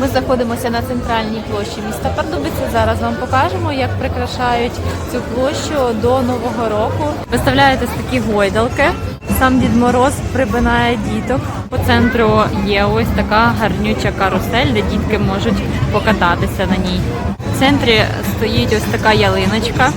Ми знаходимося на центральній площі міста Пардубиця. Зараз вам покажемо, як прикрашають цю площу до Нового року. Виставляєте такі гойдалки. Сам Дід Мороз прибинає діток. По центру є ось така гарнюча карусель, де дітки можуть покататися на ній. В центрі стоїть ось така ялиночка.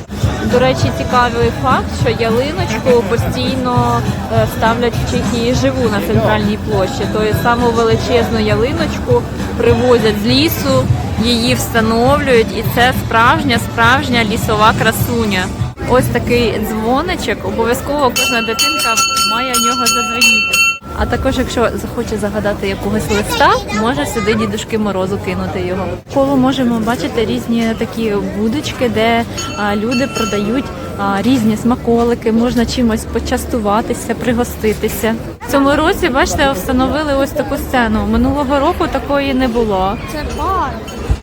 До речі, цікавий факт, що ялиночку постійно е, ставлять в Чехії живу на центральній площі. Тобто саму величезну ялиночку привозять з лісу, її встановлюють, і це справжня, справжня лісова красуня. Ось такий дзвоничок. Обов'язково кожна дитинка має в нього задзвеніти. А також, якщо захоче загадати якогось листа, може сюди дідушки морозу кинути його. Коло можемо бачити різні такі будочки, де а, люди продають а, різні смаколики, можна чимось почастуватися, пригоститися. В цьому році, бачите, встановили ось таку сцену. Минулого року такої не було. Це бар.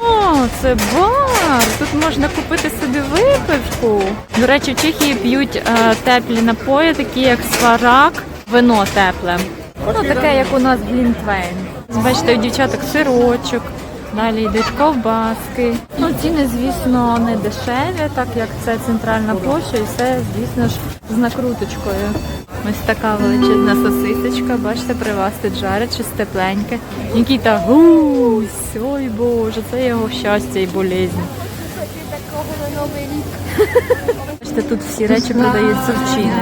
О, це бар. Тут можна купити собі випивку. До речі, в Чехії п'ють е, теплі напої, такі як сварак, вино тепле. Ну, таке, як у нас Глінтвейн. Бачите, у дівчаток сирочок, далі йдуть ковбаски. Ну, ціни, звісно, не дешеві, так як це центральна площа, і все, звісно ж, з накруточкою. Ось така величезна сосисочка, бачите, при вас тут жарять щось тепленьке. Нікіта, гусь, ой Боже, це його щастя і болезнь. Хочу такого на новий рік. Бачите, тут всі речі продаються в Чіні.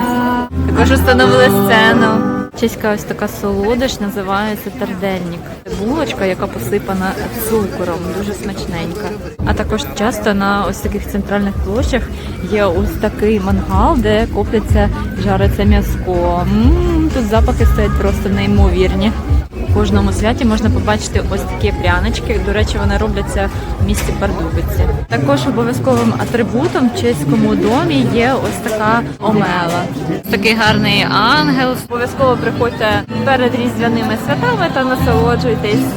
Також встановили сцену. Чеська ось така солодощ називається тердельник. Булочка, яка посипана цукром, дуже смачненька. А також часто на ось таких центральних площах є ось такий мангал, де копляться, жариться м'язко. М, Тут запахи стоять просто неймовірні. Кожному святі можна побачити ось такі пряночки. До речі, вони робляться в місті Пардубиці. Також обов'язковим атрибутом в чеському домі є ось така омела. Такий гарний ангел. Обов'язково приходьте перед різдвяними святами та насолоджуйтесь